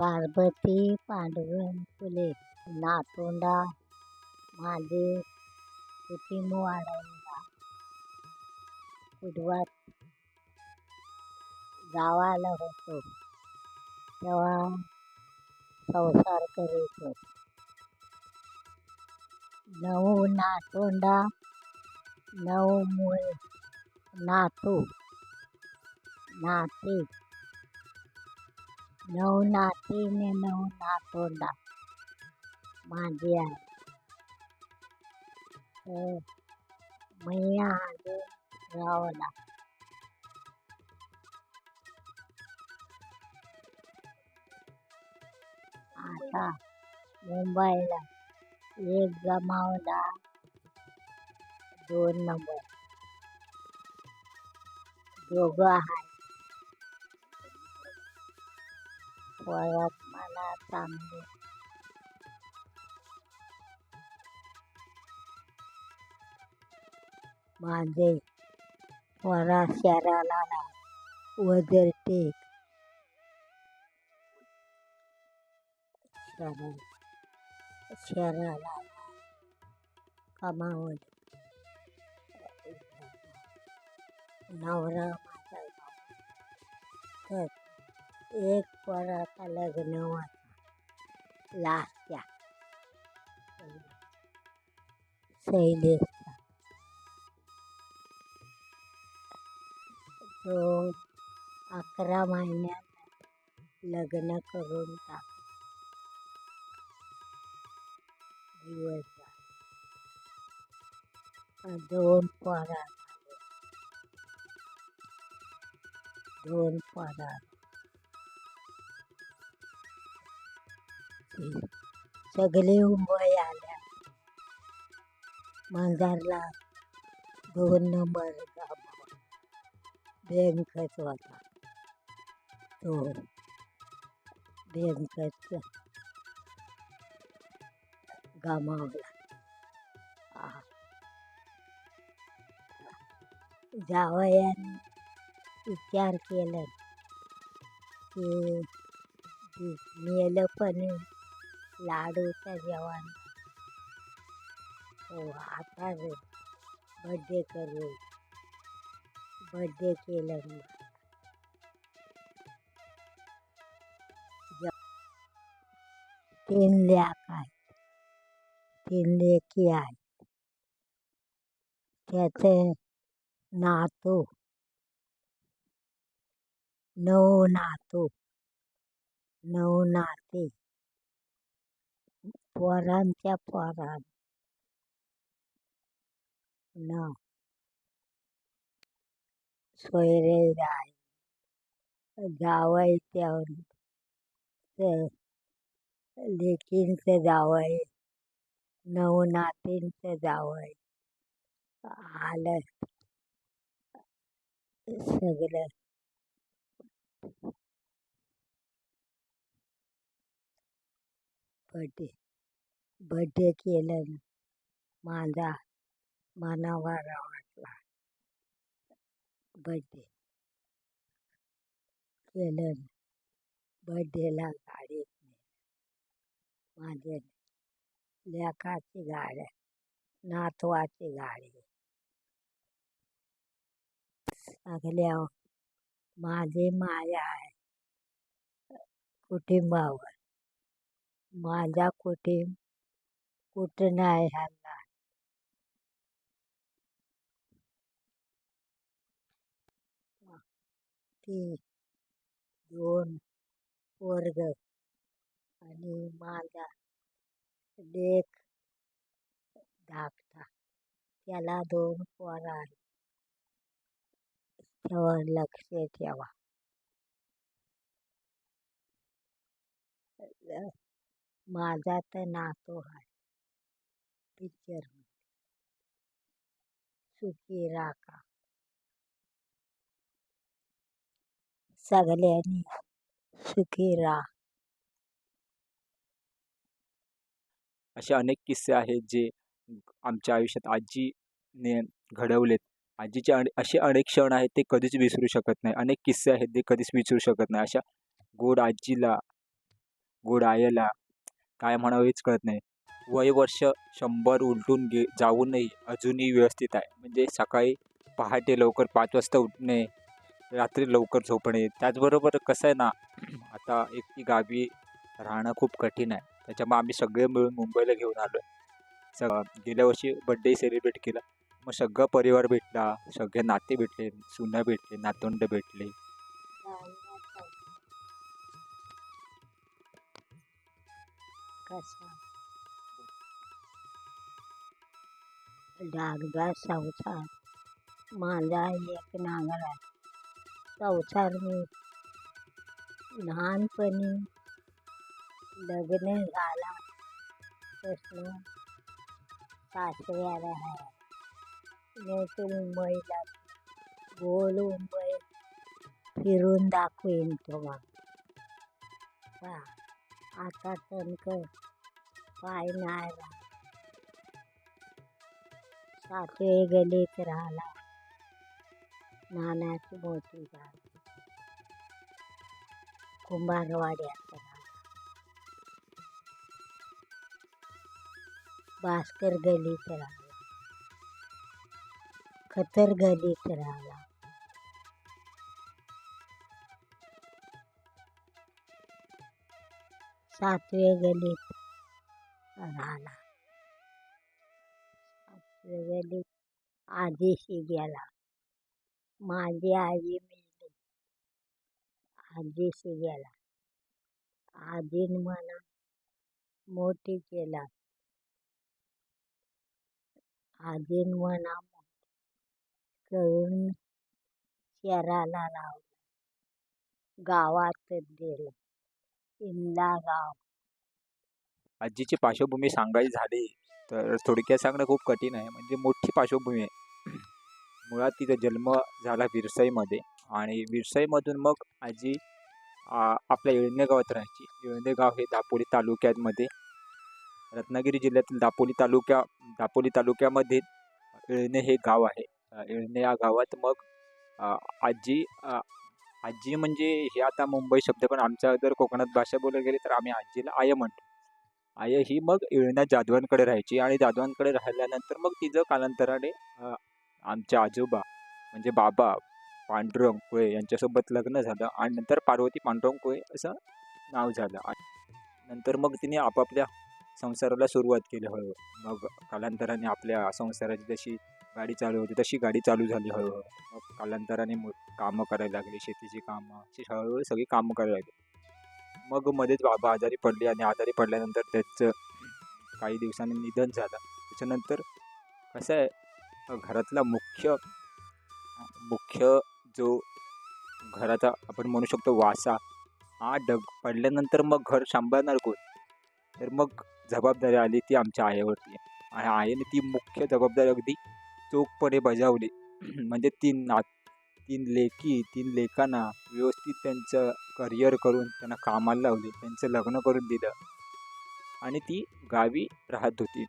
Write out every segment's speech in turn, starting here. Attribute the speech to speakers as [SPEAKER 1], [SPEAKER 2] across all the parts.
[SPEAKER 1] पार्वती पांडुरंग फुले नातोंडा माझे कुटुंब वाढवला कुटवात गावाला होतो. तेव्हा संसार करीत होतो नऊ नातोंडा नऊ मुळे नातू नाती. नऊ नातीने नऊ नातोंडा माझी आहे तर मैया आले रावला आता मुंबईला एक जमावला दोन नंबर दोघं आहे परत मला चांगले माझे वरा शहराला वजर टेक शहरा शहराला कमावत नवरा माझा तर एक पोराचा लग्न होता. लास्टच्या शैलेशचा तो अकरा महिन्यात लग्न करून टाक दिवस दोन पोरा दोन पोरा सगळे मुंबई आल्या मांजारला दोन नंबर बँकच होता तो बँकच गमावला जावयान विचार केला की मेलं पण लाडूचं जेवण. हो आता बड्डे करू. बड्डे केलं मी. तीन लेख आहेत तीन लेकी आहेत त्याचे नातू. नऊ नातू. नऊ नाती. पोरांच्या पोरां न. सोयरे आहे जावई त्या लेकींचं जावय नवनातींचं जावय जावई. आलं सगळं. बड्डे बड्डे केलं माझा मनावर वाटला. बड्डे केलं बड्डेला गाडीत नेलं. माझे लेखाची गाडी नातवाची गाडी. सगळ्या माझी माया आहे. कुटुंबावर. माझा कुटुंब कुठं नाही हल्ला. ती दोन वर्ग आणि माझा लेख धाकटा. त्याला दोन पोरं आहेत. त्यावर लक्ष ठेवा. माझा तर नातो आहे. पिक्चर सुखी राखा सगळ्यांनी सुखी राहा
[SPEAKER 2] असे अनेक किस्से आहेत जे आमच्या आयुष्यात आजीने घडवलेत. आजीचे अने असे अनेक क्षण आहेत ते कधीच विसरू शकत नाही. अनेक किस्से आहेत ते कधीच विसरू शकत नाही. अशा गोड आजीला गोड आईला काय म्हणावेच हेच कळत नाही. वय वर्ष शंभर उलटून गे जाऊनही अजूनही व्यवस्थित आहे. म्हणजे सकाळी पहाटे लवकर पाच वाजता उठणे रात्री लवकर झोपणे त्याचबरोबर कसं आहे ना आता एकटी गावी राहणं खूप कठीण आहे. त्याच्यामुळे आम्ही सगळे मिळून मुंबईला घेऊन आलो आहे स गेल्या वर्षी बड्डे सेलिब्रेट केला. मग सगळा परिवार भेटला सगळे नाते भेटले सुना भेटले नातवंड भेटले.
[SPEAKER 1] कसा डागदार संसार. माझा एक नांगर आहे. संसार मी लहानपणी लग्न झाला. तसं सासऱ्याला आहे. मी मुंबईला गोल मुंबई फिरून दाखवेन तुम्हाला का आता तनक पाय नाही राहत सातवे गलीत राहिला. नानाची मोठी गाव कुंभारवाड्यात भास्कर गलीत राहिला. खतर गलीत राहिला. सातवे गलीत राहिला. सातवे आजीशी गेला माझी आजी मेली. आजीशी गेला आजीन मला मोठी केला. आजीन म्हणा करून शहराला लावलं. गावात दिलं. इंदा गाव
[SPEAKER 2] आजीची पार्श्वभूमी सांगायची झाली. तर थोडक्यात सांगणं खूप कठीण आहे. म्हणजे मोठी पार्श्वभूमी आहे. मुळात तिचा जन्म झाला विरसाईमध्ये आणि विरसाईमधून मग आजी आपल्या येळणे गावात राहायची. येळणे गाव हे दापोली तालुक्यामध्ये रत्नागिरी जिल्ह्यातील दापोली तालुक्या दापोली तालुक्यामध्ये येळणे हे गाव आहे. येळणे या गावात मग आजी आजी म्हणजे हे आता मुंबई शब्द पण आमच्या जर कोकणात भाषा बोलायला गेली तर आम्ही आजीला आय म्हणतो. आय ही मग येळण्या जाधवांकडे राहायची आणि जाधवांकडे राहिल्यानंतर मग तिचं कालांतराने आमचे आजोबा म्हणजे बाबा पांडुरंग कुळे यांच्यासोबत लग्न झालं आणि नंतर पार्वती पांडुरंग कुळे असं नाव झालं आणि नंतर मग तिने आपापल्या संसाराला सुरुवात केली हळूहळू. मग कालांतराने आपल्या संसाराची जशी गाडी चालू होती तशी गाडी चालू झाली हळूहळू. मग कालांतराने कामं करायला लागली शेतीची कामं अशी हळूहळू सगळी कामं करायला लागली. मग मध्येच बाबा आजारी पडले आणि आजारी पडल्यानंतर त्याचं काही दिवसांनी निधन झालं. त्याच्यानंतर कसं आहे घरातला मुख्य मुख्य जो घराचा आपण म्हणू शकतो वासा हा डग पडल्यानंतर मग घर सांभाळणार कोण? तर मग जबाबदारी आली ती आमच्या आईवरती. आणि आईने ती मुख्य जबाबदारी अगदी चोखपणे बजावली. म्हणजे ती नात तीन लेकी तीन लेकांना व्यवस्थित त्यांचं करिअर करून त्यांना कामाला लावले त्यांचं लग्न करून दिलं. आणि ती गावी राहत होती.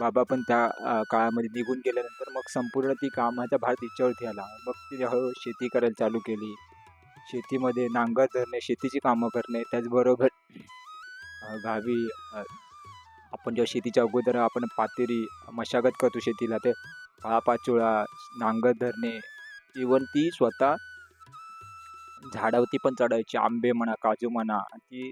[SPEAKER 2] बाबा पण त्या काळामध्ये निघून गेल्यानंतर मग संपूर्ण ती कामाचा भार तिच्यावरती आला मग तिने हळूहळू शेती करायला चालू केली. शेतीमध्ये नांगर धरणे शेतीची कामं करणे त्याचबरोबर गावी आपण जेव्हा शेतीच्या अगोदर आपण पातेरी मशागत करतो शेतीला ते पाचोळा नांगर धरणे इवन ती स्वतः झाडावरती पण चढायची आंबे म्हणा काजू म्हणा ती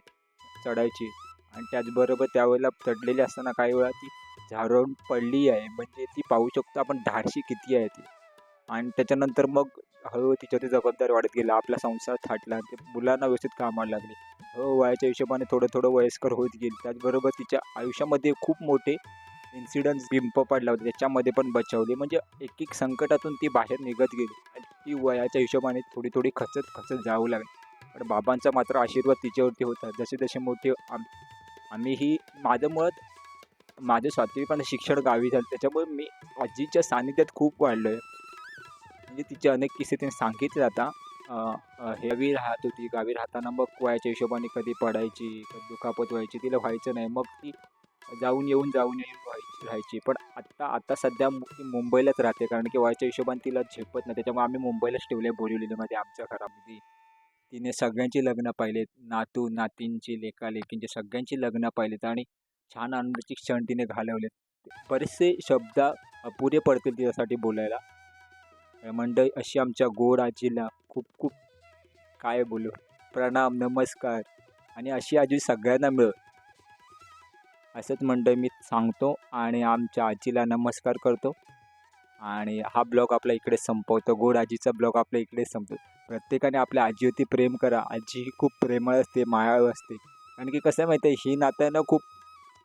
[SPEAKER 2] चढायची. आणि त्याचबरोबर त्यावेळेला चढलेली असताना काही वेळा ती झाडावरून पडली आहे. म्हणजे ती पाहू शकतो आपण धाडशी किती आहे ती. आणि त्याच्यानंतर मग हळूहळू तिच्यावरती जबाबदारी वाढत गेला. आपला संसार थाटला. ते मुलांना व्यवस्थित कामाला लागले. हो वयाच्या हिशोबाने थोडं थोडं वयस्कर होत गेली. त्याचबरोबर तिच्या आयुष्यामध्ये खूप मोठे इन्सिडन्स बिंप पडला होता. त्याच्यामध्ये पण बचावली. म्हणजे एक एक संकटातून ती बाहेर निघत गेली. आणि ती वयाच्या हिशोबाने थोडी थोडी खचत खचत जाऊ लागली. पण बाबांचा मात्र आशीर्वाद तिच्यावरती होता. जसे जसे मोठे आम आम्हीही माझं मत माझं स्वातंत्र्यपण शिक्षण गावी झालं. त्याच्यामुळे मी आजीच्या सानिध्यात खूप वाढलो आहे म्हणजे तिचे अनेक किस्से तिने सांगितले आता. हेवी हे राहत होती. गावी राहताना मग वयाच्या हिशोबाने कधी पडायची कधी दुखापत व्हायची तिला व्हायचं नाही. मग ती जाऊन येऊन जाऊन येऊन व्हायची राहायची. पण आत्ता आता सध्या ती मुंबईलाच राहते. कारण की वयाच्या हिशोबाने तिला झेपत नाही. त्याच्यामुळे आम्ही मुंबईलाच ठेवले बोरिवलीमध्ये आमच्या घरामध्ये. तिने सगळ्यांची लग्न पाहिलेत. नातू नातींची लेखा लेकींची सगळ्यांची लग्न पाहिलेत. आणि छान आनंदाचे क्षण तिने घालवलेत. बरेचसे शब्द अपुरे पडतील तिच्यासाठी बोलायला. मंडळी अशी आमच्या गोड आजीला खूप खूप काय बोलू? प्रणाम नमस्कार. आणि अशी आजी सगळ्यांना मिळ. असंच मंडळी मी सांगतो आणि आमच्या आजीला नमस्कार करतो. आणि हा ब्लॉग आपला इकडे संपवतो. गोड आजीचा ब्लॉग आपल्या इकडे संपतो. प्रत्येकाने आपल्या आजीवरती प्रेम करा. आजी ही खूप प्रेमळ असते मायाळू असते. कारण की कसं आहे माहिती आहे ही नात्यानं खूप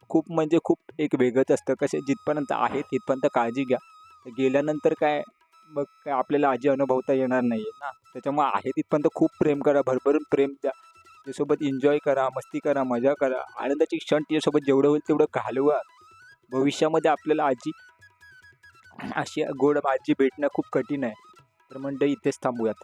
[SPEAKER 2] खूप म्हणजे खूप एक वेगळंच असतं. कसे जिथपर्यंत आहे तिथपर्यंत काळजी घ्या. गेल्यानंतर काय मग काय आपल्याला आजी अनुभवता येणार नाही आहे ना. त्याच्यामुळे आहे तिथपर्यंत खूप प्रेम करा. भरभरून प्रेम द्या. त्यासोबत एन्जॉय करा मस्ती करा मजा करा. आनंदाचे क्षण तिच्यासोबत जेवढं होईल तेवढं घालवा. भविष्यामध्ये आपल्याला आजी अशी गोड आजी भेटणं खूप कठीण आहे. तर मंडळी इथेच थांबूयात.